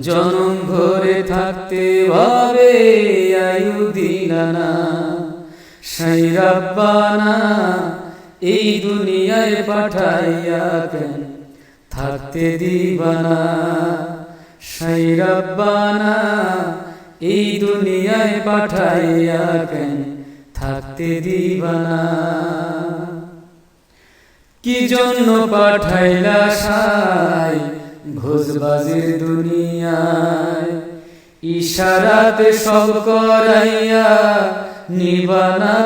জনম ঘরে থাকতে ভাবে আয়ু দিলা না সাইরাব্বানা, এই দুনিয়ায় পাঠাইয়া কেন? থাকতে দিবানা। সাইরাব্বানা, এই দুনিয়ায় পাঠাইয়া কেন? থাকতে দিবানা। কি জন্য পাঠাইলা সাই ভোজবাজির দুনিয়ায়, ইশারাতে সব করাইয়া নিবানা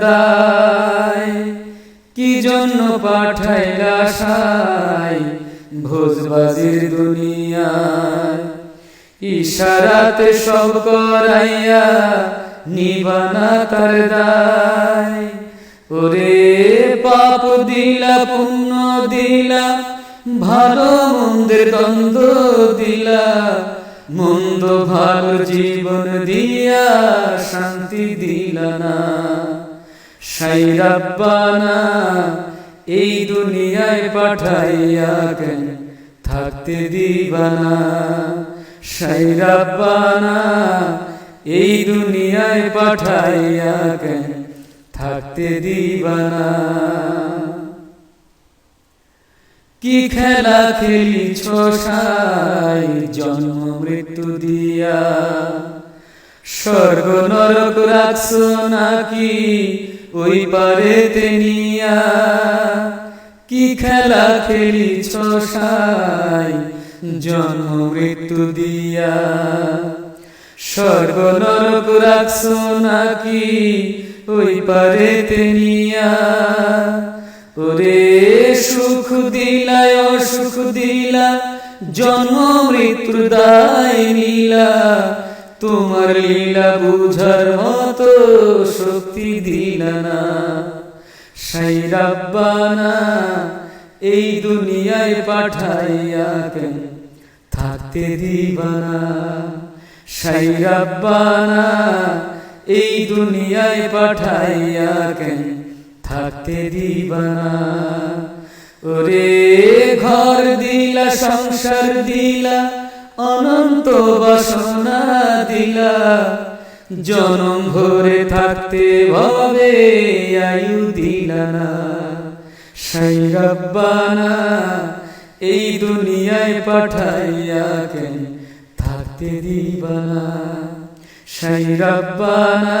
দায়। কি জন্য পাঠাইলা সাই ভোজবাজির দুনিয়ায়? ইশারাতে সব করাইয়া নিবানা তার দায়। ওরে পাপ দিলা, পুণ্য দিলা ভালো মন্দের দ্বন্দ্ব দিলা, মন্দ ভালো জীবন দিয়া শান্তি দিলা না। সাইরাব্বানা এই দুনিয়ায় পাঠাইয়া কেন থাকতে দিবানা সাইরাব্বানা এই দুনিয়ায় পাঠাইয়া কেন থাকতে দিবানা কি খেলা খেলিছ সাই? জন্ম, মৃত্যু দিয়া। স্বর্গ নরক রাখছ নাকি? ওই পারে তেনিয়া কি খেলা খেলিছ সাই? জন্ম, মৃত্যু দিয়া। স্বর্গ নরক রাখছ নাকি? ওই পারে তেনিয়া ওরে সুখ দিলা অসুখ দিলা জন্ম মৃত্যু দায় তোমার লীলা বুঝার মতো শক্তি দিলা না। সাইরাব্বানা এই দুনিয়ায় পাঠাইয়া কেন থাকতে দিবানা? সাইরাব্বানা এই দুনিয়ায় পাঠাইয়া কেন থাকতে দিবানা ওরে ঘর দিলা, সংসার দিলা, অনন্ত বাসনা দিলা। জনম ভরে থাকতে ভবে আয়ু দিলা না। সাইরাব্বানা এই দুনিয়ায় পাঠাইয়া কেন থাকতে দিবানা সাইরাব্বানা